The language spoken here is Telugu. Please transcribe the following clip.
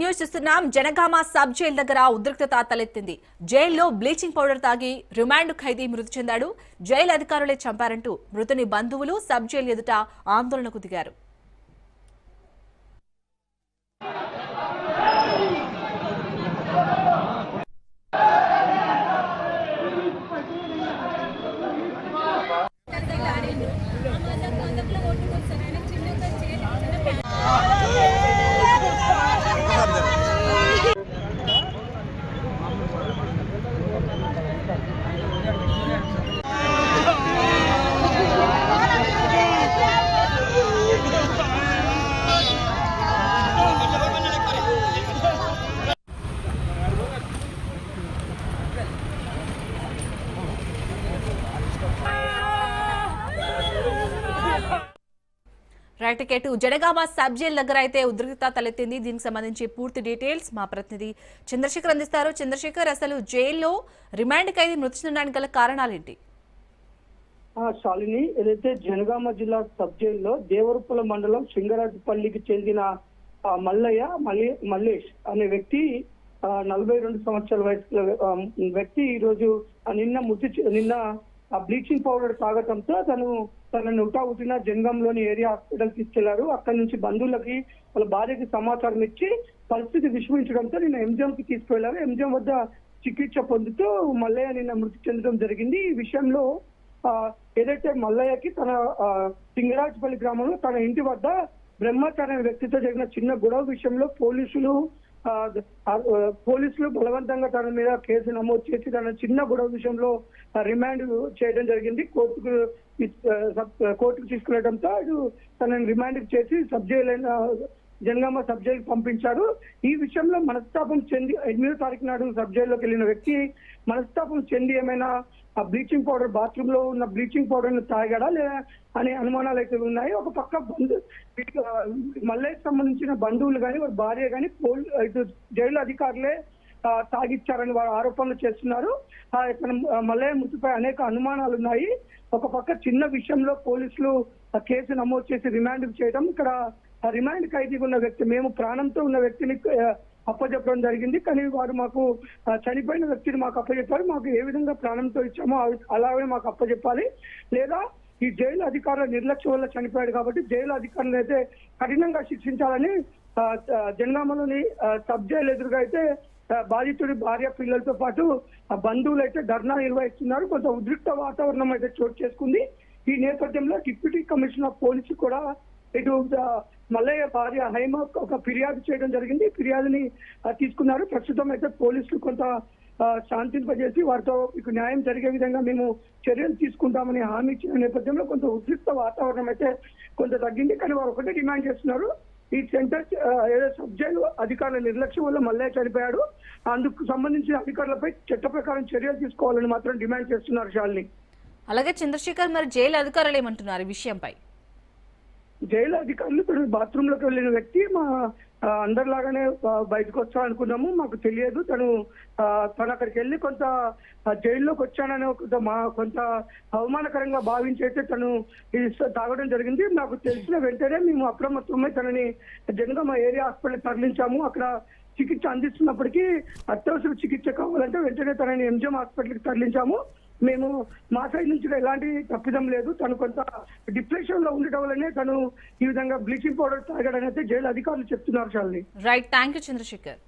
న్యూస్ చూస్తున్నాం. జనగామ సబ్ జైలు దగ్గర ఉద్రిక్తత తలెత్తింది. జైల్లో బ్లీచింగ్ పౌడర్ తాగి రిమాండ్ ఖైదీ మృతి చెందాడు. జైలు అధికారులే చంపారంటూ మృతుని బంధువులు సబ్ జైలు ఎదుట ఆందోళనకు దిగారు. రైట్ జడగామా సబ్ జైల్ దగ్గర అయితే ఉద్రిక్తత తలెత్తింది. దీనికి సంబంధించి పూర్తి డీటెయిల్స్ మా ప్రతినిధి చంద్రశేఖర్ అందిస్తారు. చంద్రశేఖర్ అసలు జైల్లో రిమాండ్ ఖైదీ మృతి చెందడానికి గల కారణాలేంటి? ఏంటి శాలిని ఏదైతే జనగామ జిల్లా సబ్ జైల్లో దేవరపుల మండలం సింగరాజపల్లికి చెందిన మల్లయ్య మల్లేష్ అనే వ్యక్తి నలభై రెండు సంవత్సరాల వయసు వ్యక్తి ఈ రోజు ఆ, నిన్న మృతి నిన్న బ్లీచింగ్ పౌడర్ తాగటంతో తను తన నుటా ఉట్టిన జంగంలోని ఏరియా హాస్పిటల్ తీసుకెళ్ళారు. అక్కడి నుంచి బంధువులకి వాళ్ళ భార్యకి సమాచారం ఇచ్చి పరిస్థితి విషమించడంతో నిన్న ఎంజిఎం కి తీసుకువెళ్ళారు ఎంజిఎం వద్ద చికిత్స పొందుతూ మల్లయ్య నిన్న మృతి చెందడం జరిగింది. ఈ విషయంలో ఆ, ఏదైతే మల్లయ్యకి తన సింగరాజపల్లి గ్రామంలో తన ఇంటి వద్ద బ్రహ్మచారి వ్యక్తితో జరిగిన చిన్న గొడవ విషయంలో పోలీసులు పోలీసులు బలవంతంగా తన మీద కేసు నమోదు చేసి తన చిన్న గొడవ విషయంలో రిమాండ్ చేయడం జరిగింది. కోర్టుకు కోర్టుకు తీసుకెళ్ళడంతో తనని రిమాండ్ చేసి సబ్ జైలు అయిన జనగామ సబ్ జైలుకి పంపించారు. ఈ విషయంలో మనస్తాపం చెంది ఎనిమిదో తారీఖు నాడు సబ్ జైల్లోకి వెళ్ళిన వ్యక్తి మనస్తాపం చెంది ఏమైనా ఆ బ్లీచింగ్ పౌడర్ బాత్రూమ్లో ఉన్న బ్లీచింగ్ పౌడర్ను తాగాడా? లేదా అనే అనుమానాలు అయితే ఉన్నాయి. ఒక పక్క బంధు మల్లయ్యకి సంబంధించిన బంధువులు కానీ వారి భార్య కానీ పోల్ ఇటు జైలు అధికారులే తాగిచ్చారని వారు ఆరోపణలు చేస్తున్నారు. ఆ, ఇక్కడ మల్లయ్య మృతిపై అనేక అనుమానాలు ఉన్నాయి. ఒక పక్క చిన్న విషయంలో పోలీసులు ఆ కేసు నమోదు చేసి రిమాండ్ చేయడం ఇక్కడ రిమాండ్ ఖైదీగా ఉన్న వ్యక్తి మేము ప్రాణంతో ఉన్న వ్యక్తిని అప్పచెప్పడం జరిగింది. కానీ వారు మాకు చనిపోయిన వ్యక్తిని మాకు అప్పచెప్పారు మాకు ఏ విధంగా ప్రాణంతో ఇచ్చామో అలాగే మాకు అప్పచెప్పాలి లేదా ఈ జైలు అధికారుల నిర్లక్ష్యం వల్ల చనిపోయాడు కాబట్టి జైలు అధికారులను అయితే కఠినంగా శిక్షించాలని ఆ, జనగామలోని సబ్ జైలు ఎదురుగా అయితే బాధితుడి భార్య పిల్లలతో పాటు ఆ బంధువులు అయితే ధర్నా నిర్వహిస్తున్నారు. కొంత ఉద్రిక్త వాతావరణం అయితే చోటు చేసుకుంది. ఈ నేపథ్యంలో డిప్యూటీ కమిషనర్ ఆఫ్ పోలీసు కూడా ఇటు మల్లయ్య భార్య హైమ ఒక ఫిర్యాదు చేయడం జరిగింది. ఫిర్యాదుని తీసుకున్నారు. ప్రస్తుతం అయితే పోలీసులు కొంత శాంతింపజేసి వారితో మీకు న్యాయం జరిగే విధంగా మేము చర్యలు తీసుకుంటామని హామీ ఇచ్చిన నేపథ్యంలో కొంత ఉద్రిక్త వాతావరణం అయితే కొంత తగ్గింది. కానీ వారు ఒకటే డిమాండ్ చేస్తున్నారు. ఈ సెంటర్ ఏదో సబ్ అధికారుల నిర్లక్ష్యం వల్ల మల్లయ్య చనిపోయాడు. అందుకు సంబంధించిన అధికారులపై చట్ట ప్రకారం చర్యలు తీసుకోవాలని మాత్రం డిమాండ్ చేస్తున్నారు షాలిని. అలాగే చంద్రశేఖర్ మరి జైలు అధికారులు ఏమంటున్నారు ఈ విషయంపై? జైలు అధికారులు ఇప్పుడు బాత్రూమ్లోకి వెళ్ళిన వ్యక్తి మా అందరిలాగానే బయటకు వచ్చా అనుకున్నాము. మాకు తెలియదు. తను తను అక్కడికి వెళ్ళి కొంత జైల్లోకి వచ్చానని కొంత మా కొంత అవమానకరంగా భావించి అయితే తను తాగడం జరిగింది. నాకు తెలిసిన వెంటనే మేము అప్రమత్తమై తనని జనగామ ఏరియా హాస్పిటల్ తరలించాము. అక్కడ చికిత్స అందిస్తున్నప్పటికీ అత్యవసర చికిత్స కావాలంటే వెంటనే తనని ఎంజిఎం హాస్పిటల్కి తరలించాము. మేము మా సైడ్ నుంచి ఎలాంటి తప్పిదం లేదు. తను కొంత డిప్రెషన్లో ఉండటం వల్లనే తను ఈ విధంగా బ్లీచింగ్ పౌడర్ తాగాడని అయితే జైలు అధికారులు చెప్తున్నారు చాలని రైట్ థ్యాంక్ యూ చంద్రశేఖర్.